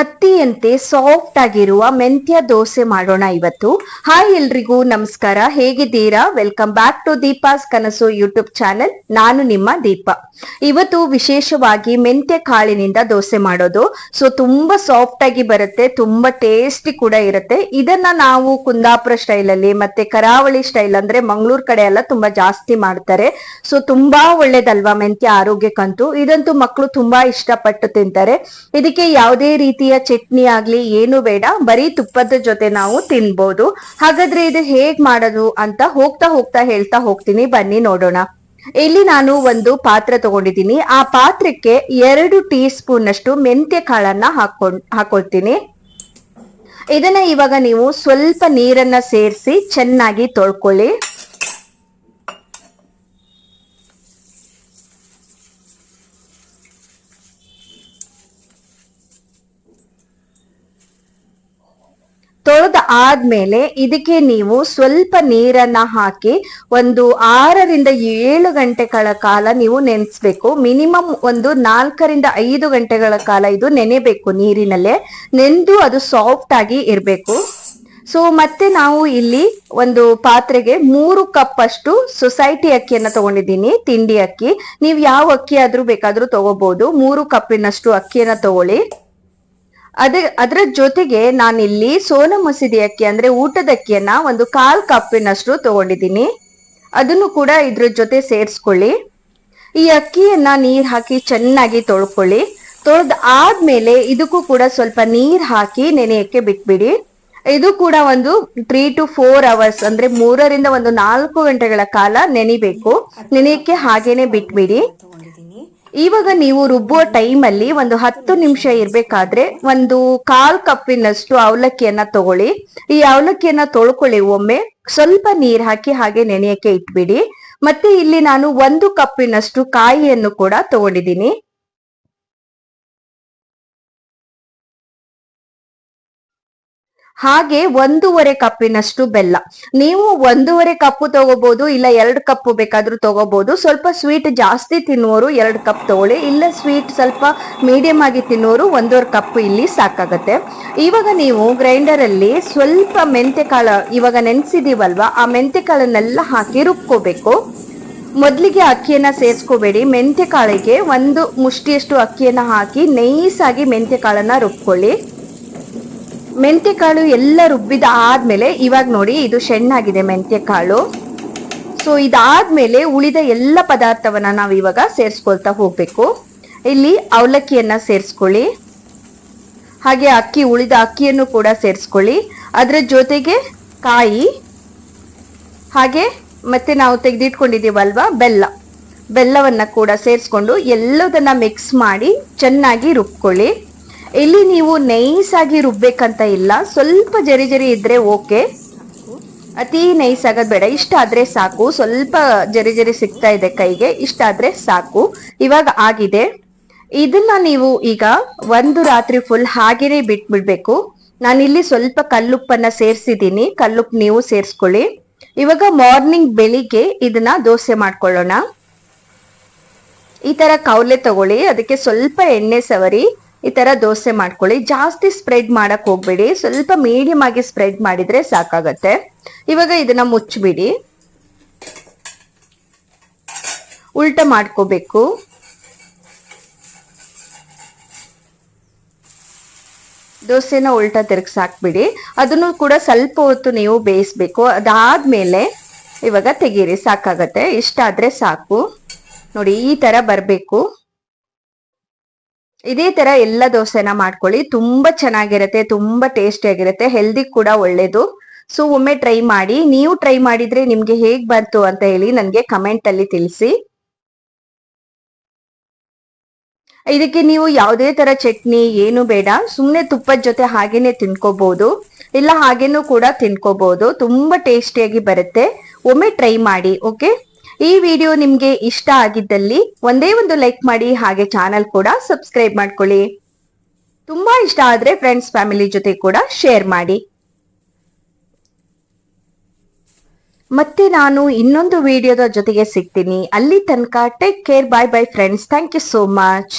ಹತ್ತಿಯಂತೆ soft ಆಗಿರುವ ಮೆಂತ್ಯ ದೋಸೆ ಮಾಡೋಣ ಇವತ್ತು. ಹಾಯ್ ಎಲ್ರಿಗೂ, ನಮಸ್ಕಾರ. ಹೇಗಿದ್ದೀರಾ? ವೆಲ್ಕಮ್ ಬ್ಯಾಕ್ ಟು ದೀಪಾಸ್ ಕನಸು ಯೂಟ್ಯೂಬ್ ಚಾನೆಲ್ ನಾನು ನಿಮ್ಮ ದೀಪ. ಇವತ್ತು ವಿಶೇಷವಾಗಿ ಮೆಂತ್ಯ ಕಾಳಿನಿಂದ ದೋಸೆ ಮಾಡೋದು. ಸೊ ತುಂಬಾ ಸಾಫ್ಟ್ ಆಗಿ ಬರುತ್ತೆ, ತುಂಬಾ ಟೇಸ್ಟಿ ಕೂಡ ಇರುತ್ತೆ. ಇದನ್ನ ನಾವು ಕುಂದಾಪುರ ಸ್ಟೈಲ್ ಅಲ್ಲಿ ಮತ್ತೆ ಕರಾವಳಿ ಸ್ಟೈಲ್ ಅಂದ್ರೆ ಮಂಗಳೂರು ಕಡೆ ಎಲ್ಲ ತುಂಬಾ ಜಾಸ್ತಿ ಮಾಡ್ತಾರೆ. ಸೊ ತುಂಬಾ ಒಳ್ಳೇದಲ್ವಾ ಮೆಂತ್ಯ ಆರೋಗ್ಯಕ್ಕಂತೂ ಇದಂತೂ ಮಕ್ಕಳು ತುಂಬಾ ಇಷ್ಟಪಟ್ಟು ತಿಂತಾರೆ. ಇದಕ್ಕೆ ಯಾವುದೇ ರೀತಿಯ ಚಟ್ನಿ ಆಗ್ಲಿ ಏನು ಬೇಡ, ಬರೀ ತುಪ್ಪದ ಜೊತೆ ನಾವು ತಿನ್ಬೋದು. ಹಾಗಾದ್ರೆ ಇದು ಹೇಗ್ ಮಾಡೋದು ಅಂತ ಹೋಗ್ತಾ ಹೋಗ್ತಾ ಹೇಳ್ತಾ ಹೋಗ್ತೀನಿ. ಬನ್ನಿ ನೋಡೋಣ. ಇಲ್ಲಿ ನಾನು ಒಂದು ಪಾತ್ರೆ ತಗೊಂಡಿದ್ದೀನಿ. ಆ ಪಾತ್ರಕ್ಕೆ ಎರಡು ಟೀ ಸ್ಪೂನ್ ಅಷ್ಟು ಮೆಂತ್ಯ ಕಾಳನ್ನ ಹಾಕೊಂಡ್ ಹಾಕೊಳ್ತೀನಿ. ಇದನ್ನ ಇವಾಗ ನೀವು ಸ್ವಲ್ಪ ನೀರನ್ನ ಸೇರಿಸಿ ಚೆನ್ನಾಗಿ ತೊಳ್ಕೊಳ್ಳಿ ತೊಳೆದ ಆದ್ಮೇಲೆ ಇದಕ್ಕೆ ನೀವು ಸ್ವಲ್ಪ ನೀರನ್ನ ಹಾಕಿ ಒಂದು ಆರರಿಂದ ಏಳು ಗಂಟೆಗಳ ಕಾಲ ನೀವು ನೆನೆಸ್ಬೇಕು. ಮಿನಿಮಮ್ ಒಂದು ನಾಲ್ಕರಿಂದ ಐದು ಗಂಟೆಗಳ ಕಾಲ ಇದು ನೆನೆಬೇಕು ನೀರಿನಲ್ಲೇ. ನೆಂದು ಅದು ಸಾಫ್ಟ್ ಆಗಿ ಇರಬೇಕು. ಸೊ ಮತ್ತೆ ನಾವು ಇಲ್ಲಿ ಒಂದು ಪಾತ್ರೆಗೆ ಮೂರು ಕಪ್ ಅಷ್ಟು ಸೊಸೈಟಿ ಅಕ್ಕಿಯನ್ನ ತಗೊಂಡಿದ್ದೀನಿ, ತಿಂಡಿ ಅಕ್ಕಿ. ನೀವು ಯಾವ ಅಕ್ಕಿ ಆದ್ರೂ ಬೇಕಾದ್ರೂ ತಗೋಬಹುದು ಮೂರು ಕಪ್ಪಿನಷ್ಟು ಅಕ್ಕಿಯನ್ನ ತಗೊಳ್ಳಿ. ಅದೇ, ಅದರ ಜೊತೆಗೆ ನಾನಿಲ್ಲಿ ಸೋನ ಮಸೀದಿ ಅಕ್ಕಿ ಅಂದ್ರೆ ಊಟದ ಅಕ್ಕಿಯನ್ನ ಒಂದು ಕಾಲ್ ಕಪ್ಪಿನಷ್ಟು ತಗೊಂಡಿದ್ದೀನಿ. ಅದನ್ನು ಕೂಡ ಇದ್ರ ಜೊತೆ ಸೇರಿಸ್ಕೊಳ್ಳಿ. ಈ ಅಕ್ಕಿಯನ್ನ ನೀರ್ ಹಾಕಿ ಚೆನ್ನಾಗಿ ತೊಳ್ಕೊಳ್ಳಿ. ತೊಳೆದ ಆದ್ಮೇಲೆ ಇದಕ್ಕೂ ಕೂಡ ಸ್ವಲ್ಪ ನೀರ್ ಹಾಕಿ ನೆನೆಯಕ್ಕೆ ಬಿಟ್ಬಿಡಿ. ಇದು ಕೂಡ ಒಂದು ತ್ರೀ ಟು ಫೋರ್ ಅವರ್ಸ್ ಅಂದ್ರೆ ಮೂರರಿಂದ ಒಂದು ನಾಲ್ಕು ಗಂಟೆಗಳ ಕಾಲ ನೆನಿಬೇಕು. ನೆನೆಯಕ್ಕೆ ಹಾಗೇನೆ ಬಿಟ್ಬಿಡಿ. ಇವಾಗ ನೀವು ರುಬ್ಬುವ ಟೈಮಲ್ಲಿ ಒಂದು ಹತ್ತು ನಿಮಿಷ ಇರ್ಬೇಕಾದ್ರೆ ಒಂದು ಕಾಲ್ ಕಪ್ಪಿನಷ್ಟು ಅವಲಕ್ಕಿಯನ್ನ ತಗೊಳ್ಳಿ. ಈ ಅವಲಕ್ಕಿಯನ್ನ ತೊಳ್ಕೊಳ್ಳಿ ಒಮ್ಮೆ. ಸ್ವಲ್ಪ ನೀರ್ ಹಾಕಿ ಹಾಗೆ ನೆನೆಯಕ್ಕೆ ಇಟ್ಬಿಡಿ. ಮತ್ತೆ ಇಲ್ಲಿ ನಾನು ಒಂದು ಕಪ್ಪಿನಷ್ಟು ಕಾಯಿಯನ್ನು ಕೂಡ ತಗೊಂಡಿದ್ದೀನಿ. ಹಾಗೆ ಒಂದೂವರೆ ಕಪ್ಪಿನಷ್ಟು ಬೆಲ್ಲ. ನೀವು ಒಂದೂವರೆ ಕಪ್ಪು ತಗೋಬಹುದು ಇಲ್ಲ ಎರಡು ಕಪ್ಪು ಬೇಕಾದ್ರೂ ತಗೋಬಹುದು ಸ್ವಲ್ಪ ಸ್ವೀಟ್ ಜಾಸ್ತಿ ತಿನ್ನುವರು ಎರಡು ಕಪ್ ತಗೊಳ್ಳಿ. ಇಲ್ಲ ಸ್ವೀಟ್ ಸ್ವಲ್ಪ ಮೀಡಿಯಂ ಆಗಿ ತಿನ್ನೋರು ಒಂದೂವರೆ ಕಪ್ ಇಲ್ಲಿ ಸಾಕಾಗತ್ತೆ. ಇವಾಗ ನೀವು ಗ್ರೈಂಡರ್ ಅಲ್ಲಿ ಸ್ವಲ್ಪ ಮೆಂತೆ ಕಾಳು ಇವಾಗ ನೆನ್ಸಿದೀವಲ್ವಾ, ಆ ಮೆಂತೆ ಕಾಳನ್ನೆಲ್ಲ ಹಾಕಿ ರುಬ್ಕೋಬೇಕು. ಮೊದಲಿಗೆ ಅಕ್ಕಿಯನ್ನ ಸೇರಿಸ್ಕೋಬೇಡಿ. ಮೆಂತೆ ಕಾಳಿಗೆ ಒಂದು ಮುಷ್ಟಿಯಷ್ಟು ಅಕ್ಕಿಯನ್ನ ಹಾಕಿ, ನೈಸಾಗಿ ಮೆಂತೆ ಕಾಳನ್ನ ರುಬ್ಕೊಳ್ಳಿ. ಮೆಂತ್ಯ ಕಾಳು ಎಲ್ಲ ರುಬ್ಬಿದ ಆದ್ಮೇಲೆ, ಇವಾಗ ನೋಡಿ, ಇದು ಸಣ್ಣಾಗಿದೆ ಮೆಂತ್ಯ ಕಾಳು ಸೊ ಇದಾದ್ಮೇಲೆ ಉಳಿದ ಎಲ್ಲ ಪದಾರ್ಥವನ್ನ ನಾವು ಇವಾಗ ಸೇರಿಸ್ಕೊಳ್ತಾ ಹೋಗ್ಬೇಕು. ಇಲ್ಲಿ ಅವಲಕ್ಕಿಯನ್ನ ಸೇರಿಸ್ಕೊಳ್ಳಿ. ಹಾಗೆ ಅಕ್ಕಿ, ಉಳಿದ ಅಕ್ಕಿಯನ್ನು ಕೂಡ ಸೇರಿಸ್ಕೊಳ್ಳಿ. ಅದರ ಜೊತೆಗೆ ಕಾಯಿ, ಹಾಗೆ ಮತ್ತೆ ನಾವು ತೆಗೆದಿಟ್ಕೊಂಡಿದ್ದೀವಲ್ವ, ಬೆಲ್ಲ. ಬೆಲ್ಲವನ್ನು ಕೂಡ ಸೇರಿಸ್ಕೊಂಡು ಎಲ್ಲದನ್ನ ಮಿಕ್ಸ್ ಮಾಡಿ ಚೆನ್ನಾಗಿ ರುಬ್ಕೊಳ್ಳಿ. ಇಲ್ಲಿ ನೀವು ನೈಸ್ ಆಗಿ ರುಬ್ಬೇಕಂತ ಇಲ್ಲ. ಸ್ವಲ್ಪ ಜರಿ ಜರಿ ಇದ್ರೆ ಓಕೆ. ಅತಿ ನೈಸ್ ಆಗೋದು ಬೇಡ. ಇಷ್ಟ ಆದ್ರೆ ಸಾಕು. ಸ್ವಲ್ಪ ಜರಿ ಜರಿ ಸಿಗ್ತಾ ಇದೆ ಕೈಗೆ. ಇಷ್ಟ ಆದ್ರೆ ಸಾಕು. ಇವಾಗ ಆಗಿದೆ. ಇದನ್ನ ನೀವು ಈಗ ಒಂದು ರಾತ್ರಿ ಫುಲ್ ಹಾಗೇನೆ ಬಿಟ್ಬಿಡ್ಬೇಕು. ನಾನಿಲ್ಲಿ ಸ್ವಲ್ಪ ಕಲ್ಲುಪ್ಪನ್ನ ಸೇರ್ಸಿದೀನಿ ಕಲ್ಲುಪ್ಪು ನೀವು ಸೇರಿಸ್ಕೊಳ್ಳಿ. ಇವಾಗ ಮಾರ್ನಿಂಗ್ ಬೆಳಿಗ್ಗೆ ಇದನ್ನ ದೋಸೆ ಮಾಡ್ಕೊಳ್ಳೋಣ. ಈ ತರ ಕೌಲೆ ತಗೊಳ್ಳಿ. ಅದಕ್ಕೆ ಸ್ವಲ್ಪ ಎಣ್ಣೆ ಸವರಿ. ಈ ತರ ದೋಸೆ ಮಾಡ್ಕೊಳ್ಳಿ. ಜಾಸ್ತಿ ಸ್ಪ್ರೆಡ್ ಮಾಡಕ್ ಹೋಗ್ಬೇಡಿ. ಸ್ವಲ್ಪ ಮೀಡಿಯಂ ಆಗಿ ಸ್ಪ್ರೆಡ್ ಮಾಡಿದ್ರೆ ಸಾಕಾಗತ್ತೆ. ಇವಾಗ ಇದನ್ನ ಮುಚ್ಚಿಬಿಡಿ. ಉಲ್ಟ ಮಾಡ್ಕೋಬೇಕು. ದೋಸೆನ ಉಲ್ಟ ತಿರ್ಗ್ಸ್ ಹಾಕ್ಬಿಡಿ. ಅದನ್ನು ಕೂಡ ಸ್ವಲ್ಪ ಹೊತ್ತು ನೀವು ಬೇಯಿಸ್ಬೇಕು. ಅದಾದ್ಮೇಲೆ ಇವಾಗ ತೆಗೀರಿ. ಸಾಕಾಗತ್ತೆ. ಇಷ್ಟ ಆದ್ರೆ ಸಾಕು. ನೋಡಿ, ಈ ತರ ಬರ್ಬೇಕು. ಇದೇ ತರ ಎಲ್ಲ ದೋಸೆನ ಮಾಡ್ಕೊಳ್ಳಿ. ತುಂಬಾ ಚೆನ್ನಾಗಿರುತ್ತೆ, ತುಂಬಾ ಟೇಸ್ಟಿ ಆಗಿರುತ್ತೆ ಹೆಲ್ದಿ ಕೂಡ ಒಳ್ಳೇದು. ಸೊ ಒಮ್ಮೆ ಟ್ರೈ ಮಾಡಿ, ನೀವು ಟ್ರೈ ಮಾಡಿದ್ರೆ ನಿಮ್ಗೆ ಹೇಗ್ ಬಂತು ಅಂತ ಹೇಳಿ ನನ್ಗೆ ಕಮೆಂಟ್ ಅಲ್ಲಿ ತಿಳಿಸಿ. ಇದಕ್ಕೆ ನೀವು ಯಾವುದೇ ತರ ಚಟ್ನಿ, ಏನು ಬೇಡ. ಸುಮ್ಮನೆ ತುಪ್ಪದ ಜೊತೆ ಹಾಗೇನೆ ತಿನ್ಕೋಬಹುದು ಇಲ್ಲ ಹಾಗೇನೂ ಕೂಡ ತಿನ್ಕೋಬಹುದು ತುಂಬಾ ಟೇಸ್ಟಿಯಾಗಿ ಬರುತ್ತೆ. ಒಮ್ಮೆ ಟ್ರೈ ಮಾಡಿ ಓಕೆ ಈ ವಿಡಿಯೋ ನಿಮ್ಗೆ ಇಷ್ಟ ಆಗಿದ್ದಲ್ಲಿ ಒಂದೇ ಒಂದು ಲೈಕ್ ಮಾಡಿ ಹಾಗೆ ಚಾನಲ್ ಕೂಡ ಸಬ್ಸ್ಕ್ರೈಬ್ ಮಾಡ್ಕೊಳ್ಳಿ. ತುಂಬಾ ಇಷ್ಟ ಆದ್ರೆ ಫ್ರೆಂಡ್ಸ್ ಫ್ಯಾಮಿಲಿ ಜೊತೆ ಕೂಡ ಶೇರ್ ಮಾಡಿ. ಮತ್ತೆ ನಾನು ಇನ್ನೊಂದು ವಿಡಿಯೋದ ಜೊತೆಗೆ ಸಿಗ್ತೀನಿ. ಅಲ್ಲಿ ತನಕ take care bye bye friends thank you so much